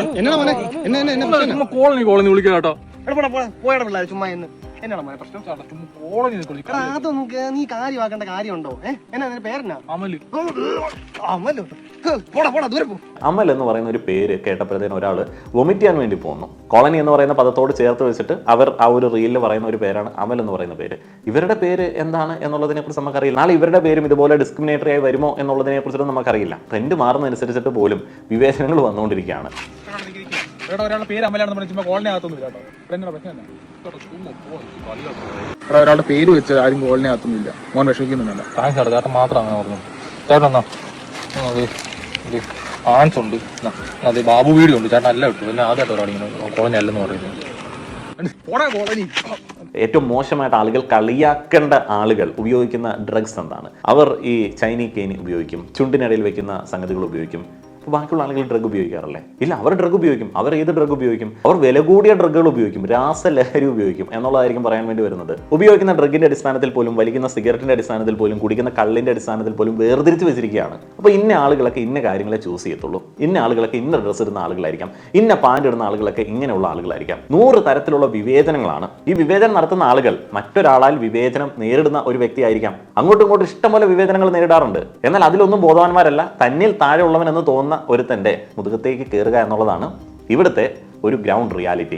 എന്നാ മോനെ? എന്നെ എന്നെ? കോളനി കോളനി വിളിക്കാം കേട്ടോ. എടാ, പോടാ, പോയെടാ പിള്ളേരെ ചുമ്മാ എന്ന് എന്നാണ് മോനെ പ്രശ്നം? അതൊന്നും നീ കാര്യമാക്കേണ്ട കാര്യമുണ്ടോ? ഏഹ് എന്നാ നിന്റെ പേരെന്നാ? അമൽ. അമലോ. പോടാ പോടാ ദൂരെ പോ. അമൽ എന്ന് പറയുന്ന ഒരു പേര് കേട്ടപ്പോഴത്തേനും ഒരാൾ വൊമിറ്റ് ചെയ്യാൻ വേണ്ടി പോകുന്നു കോളനി എന്ന് പറയുന്ന പദത്തോട് ചേർത്ത് വെച്ചിട്ട് അവർ ആ ഒരു റീലിൽ പറയുന്ന ഒരു പേരാണ് അമൽ എന്ന് പറയുന്ന പേര്. ഇവരുടെ പേര് എന്താണ് എന്നുള്ളതിനെ കുറിച്ച് നമുക്കറിയില്ല. നാളെ ഇവരുടെ പേരും ഇതുപോലെ ഡിസ്ക്രിമിനേറ്ററി ആയി വരുമോ എന്നുള്ളതിനെ കുറിച്ചിട്ട് നമുക്കറിയില്ല. ട്രെൻഡ് മാറുന്നതനുസരിച്ചിട്ട് പോലും വിവേചനങ്ങൾ വന്നുകൊണ്ടിരിക്കുകയാണ്. ഇവിടെ ഒരാളുടെ പേര് അമലാണെന്ന് പറഞ്ഞാൽ ചുമ്മാ കോളനി ആകത്തൊന്നുമില്ല കേട്ടോ. എന്നാ പ്രശ്നം? എന്നാ? ഇവിടെ ഒരാളുടെ പേര് വെച്ച് ആരും കോളനി ആകത്തൊന്നുമില്ല മോൻ വിഷമിക്കുന്നുണ്ടല്ലോ. താങ്ക്സ് ചേട്ടാ ചേട്ടൻ മാത്രം അങ്ങനെ പറഞ്ഞു. ചേട്ടൻ എന്നാ? ആൻസ് ഉണ്ട്. അതെ ബാബു വീഡിയോ ഉണ്ട്. ചേട്ടൻ അല്ല കിട്ടും പിന്നെ ആദ്യമായിട്ട് ഒരാൾ ഇങ്ങനെ കോളനി അല്ലെന്ന് പറയുന്നത് ഏറ്റവും മോശമായിട്ട് ആളുകൾ കളിയാക്കേണ്ട ആളുകൾ ഉപയോഗിക്കുന്ന ഡ്രഗ്സ് എന്താണ്? അവർ ഈ ചൈനീ കെയിൻ ഉപയോഗിക്കും. ചുണ്ടിനിടയിൽ വെക്കുന്ന സംഗതികൾ ഉപയോഗിക്കും. ബാക്കിയുള്ള ആളുകൾ ഡ്രഗ് ഉപയോഗിക്കാറില്ലേ? ഇല്ല അവർ ഡ്രഗ് ഉപയോഗിക്കും. അവർ ഏത് ഡ്രഗ് ഉപയോഗിക്കും? അവർ വില കൂടിയ ഡ്രഗുകൾ ഉപയോഗിക്കും. രാസലഹരി ഉപയോഗിക്കും എന്നുള്ളതായിരിക്കും പറയാൻ വേണ്ടി വരുന്നത്. ഉപയോഗിക്കുന്ന ഡ്രഗിന്റെ അടിസ്ഥാനത്തിൽ പോലും വലിക്കുന്ന സിഗരറ്റിന്റെ അടിസ്ഥാനത്തിൽ പോലും കുടിക്കുന്ന കള്ളിന്റെ അടിസ്ഥാനത്തിൽ പോലും വേർതിരിച്ച് വെച്ചിരിക്കുകയാണ്. അപ്പോൾ ഇന്ന ആളുകളൊക്കെ ഇന്ന കാര്യങ്ങളെ ചൂസ് ചെയ്യത്തുള്ളൂ. ഇന്ന ആളുകളൊക്കെ ഇന്ന ഡ്രസ്സ് ഇടുന്ന ആളുകളായിരിക്കാം. ഇന്ന പാന്റ് ഇടുന്ന ആളുകളൊക്കെ ഇങ്ങനെയുള്ള ആളുകളായിരിക്കാം. നൂറ് തരത്തിലുള്ള വിവേചനങ്ങളാണ്. ഈ വിവേചനം നടത്തുന്ന ആളുകൾ മറ്റൊരാളാൽ വിവേചനം നേരിടുന്ന ഒരു വ്യക്തിയായിരിക്കാം അങ്ങോട്ടും ഇങ്ങോട്ടും ഇഷ്ടംപോലെ വിവേചനങ്ങൾ നേരിടാറുണ്ട്. എന്നാൽ അതിലൊന്നും ബോധവാന്മാരല്ല. തന്നിൽ താഴെ ഉള്ളവൻ എന്ന് തോന്നുന്ന ഒരുത്തന്റെ മുതുകത്തേക്ക് കയറുക എന്നുള്ളതാണ് ഇവിടുത്തെ ഒരു ഗ്രൗണ്ട് റിയാലിറ്റി.